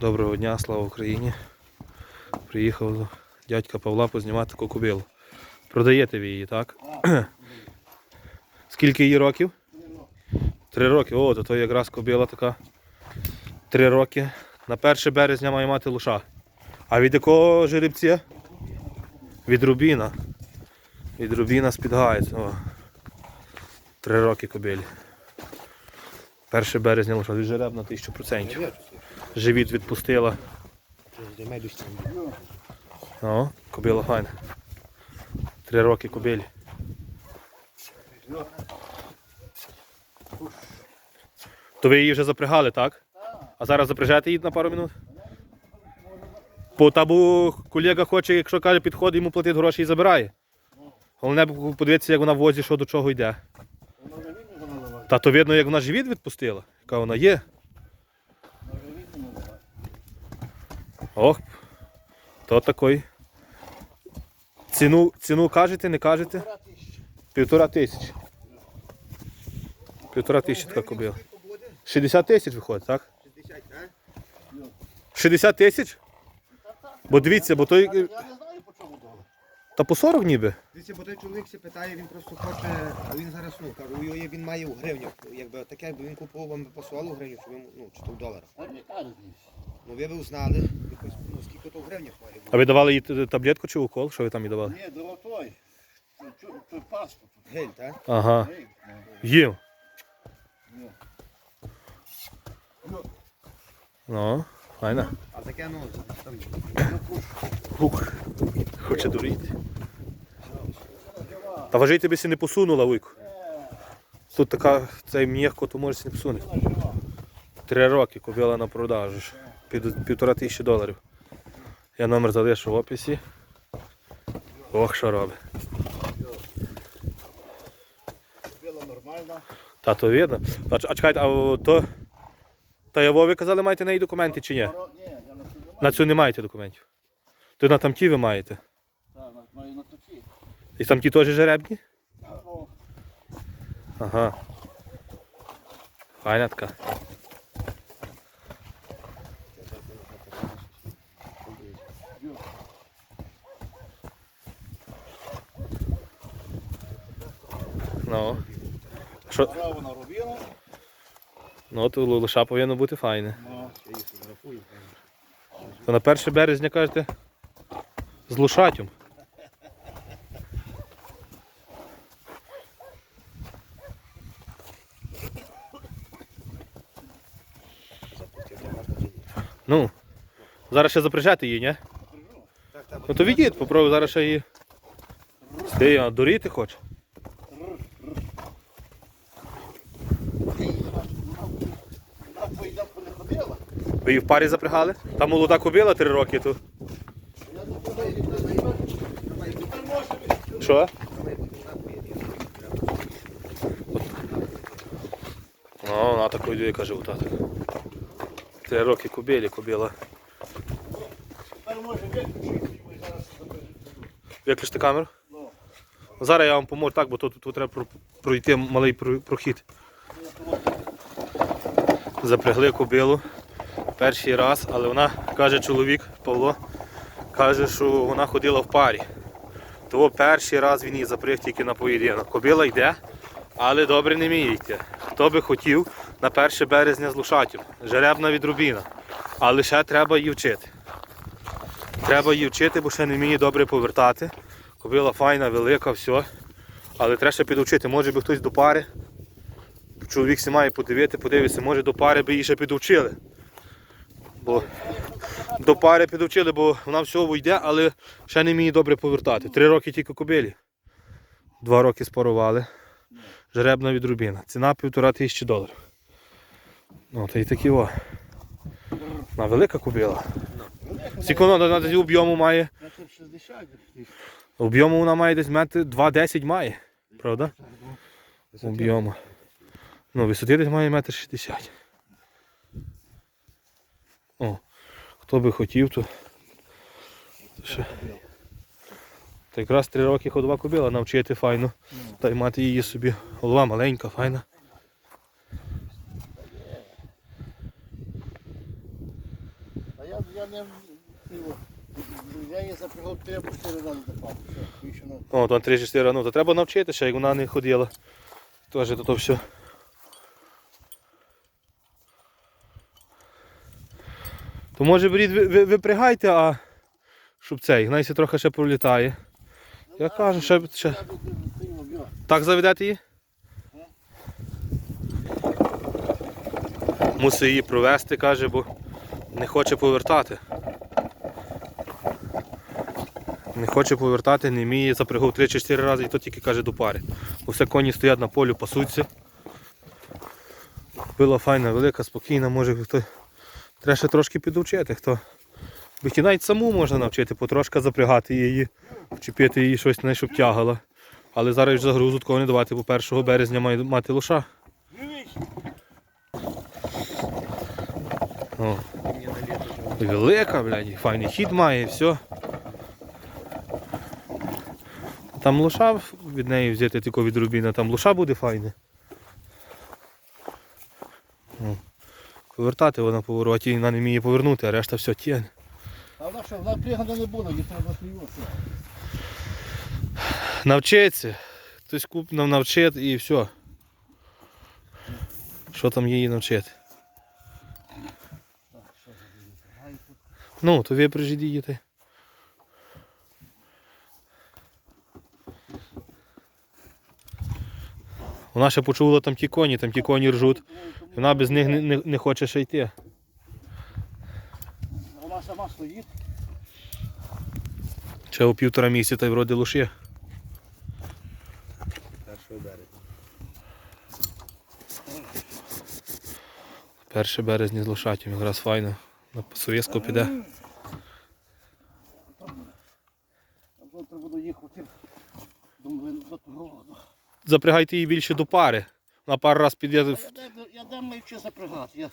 Доброго дня, слава Україні. Приїхав дядька Павла познімати кокубилу. Продаєте ви її, так? Скільки їй років? Три роки. О, то, то якраз кобила така. Три роки. На 1 березня має мати лоша. А від якого жеребця? Від Рубіна. Від Рубіна О. Три роки кобилі. 1 березня лоша. Від жереб на 1000%. Живіт відпустила. О, кобила файна. Три роки кобилі. То ви її вже запрягали, так? А зараз запряжете її на пару минут? Бо та бо колега хоче, якщо каже, підходить, йому платить гроші і забирає. Головне подивитися, як вона в возі, що до чого йде. Та то видно, як вона живіт відпустила, яка вона є. Ох, то такий. Ціну, ціну кажете, не кажете? Півтора тисячі. Півтора тисячі така кобила. 60 тисяч виходить, так? 60 тисяч? Бо дивіться, бо той. Я не знаю по чому долар. Та по 40 ніби. Дивіться, бо той чоловік ще питає, він просто хоче, а він зараз, ну, кажу, у його є- він має у гривнях, якби таке, якби він купував вам би посилав у гривню, чи ви, ну, чи то в доларах. Ну ви б узнали, якось, ну, скільки то в гривнях має А ви давали їй т- таблетку чи укол? Що ви там їй давали? Ні, до той. Той- Той паспорт. Гель, так? Ага. Ей, ну, Їм. ну. Ну, файна. А таке, ну, там, Ух, хоче дуріти. Та важий тобі си не посунула, Вуйку. Тут така, цей м'яко, то може не посуне. Три роки купила на продажу. Під, півтора тисячі доларів. Я номер залишу в описі. Ох, що робить. Та то видно. А, а чекайте, а то. Та я ви казали, маєте на неї документи чи ні? Ні, я на цю не На цю не маєте документів. То на тамті ви маєте. маю. Так, маю на тоді. І тамті теж жеребні? Ага. Файна така. Ну. Що? Вона робила. Ну, то лоша повинно бути файне. Ну. То на 1 березня кажете. З лошатям. Ну. Зараз ще запряжати її, ні? Ну то відійдь, попробуй зараз ще її. Ти а дуріти хочеш? Ви її в парі запрягали? Там молода кобила три роки тут. Що? Ну, вона такою каже у тата. Три роки кобилі, кобила. Виключити, камеру. Зараз я вам поможу так, бо тут, тут треба пройти малий прохід. Запрягли кобилу перший раз, але вона каже чоловік Павло, каже, що вона ходила в парі. Того перший раз він її запряг тільки на поєдинок. Кобила йде, але добре не вміє. Хто би хотів на 1 березня з лошатів. Жеребна від Рубіна. Але ще треба її вчити. Треба її вчити, бо ще не вміє добре повертати. Кобила файна, велика, все. Але треба ще підучити. Може би хтось до пари. Чоловік се має подивити, подивитися, може до пари би її ще підучили. Бо до пари підучили, бо вона всього йде, але ще не вміє добре повертати. Три роки тільки кобилі. Два роки спарували. Жеребна від Рубіна. Ціна півтора тисячі доларів. Ну, та й такі о. Вона велика кобила. Скільки вона на- на об'єму має? метр 60. Об'єму вона має десь метр 2,10 має, правда? Об'єму. Ну, висоти десь має метр 60. О, хто би хотів, то. то ще. Та якраз три роки ходова кобила навчити файно. Та й мати її собі. Голова маленька, файна. Я, я не. Я її запрягав три або чотири рази до папи. Все, більше. О, там 3-4, ну то треба навчити ще, як вона не ходила. Теж то, то все. То може беріть, ви, ви, випрягайте, а щоб цей, Гнайся трохи ще пролітає. Я кажу, ще, ще. Я би ти його б'ю. Так заведете її? Мусить її провести, каже, бо не хоче повертати. Не хоче повертати, не вміє, запрягав 3-4 рази і то тільки каже до пари. Все коні стоять на полю, пасуться. Була файна, велика, спокійна, може хто. Треба ще трошки підучити, хто. Бо навіть саму можна навчити, потрошки запрягати її, вчепити її щось, не щоб тягала. Але зараз загрузу такого не давати, бо 1 березня має мати лоша. О, Мені на літо вже. Велика, блядь, і файний хід має, і все. Там лоша від неї взяти тільки від рубіна, там лоша буде файне. О, Повертати вона по вороті, вона не вміє повернути, а решта все тягне. А вона що, вона пригода не буде, їй треба сміюватися. Навчиться. Хтось куп нам навчить і все. Що там її навчити? Так, що за діло? Гай тут. Ну, то ви прижидієте. Вона ще почула там ті коні, там ті коні ржуть. І вона без них не, не, не хоче ще йти. Вона сама стоїть. Ще у півтора місяця та й вроді лише. 1 березня. 1 березня з лошатям, якраз файно. На Соєску піде. Завтра буду їхати. Думаю, до того. Запрягайте її більше до пари. На пару раз піде. Я маю чи запрягати. Я,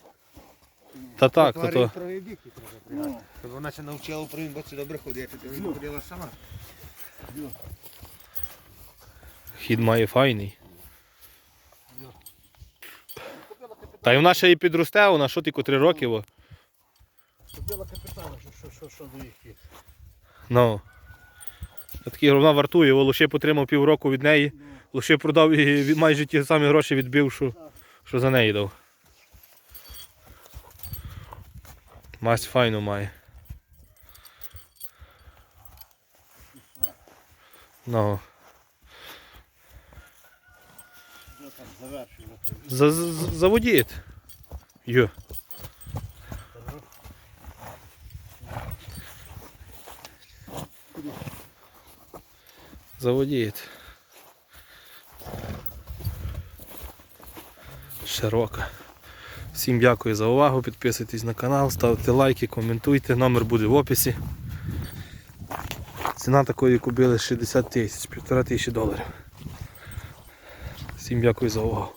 Та так, то Пари то. Щоб вона ще навчила в правий боці добре ходити, то вона ходила сама. Хід має файний. Та й вона ще і підросте, вона що тільки три роки. Во. Купила капітана, що, що, що, до їх є. Ну. Я такий вона вартує, о, лише потримав півроку від неї, лише продав і майже ті самі гроші відбив, що, що за неї дав. Масть файну має. Ну. Я так завершую. За, за, за- заводіть. Йо. Заводіть. Широка. Всім дякую за увагу. Підписуйтесь на канал, ставте лайки, коментуйте. Номер буде в описі. Ціна такої купили 60 тисяч, півтора тисячі доларів. Всім дякую за увагу.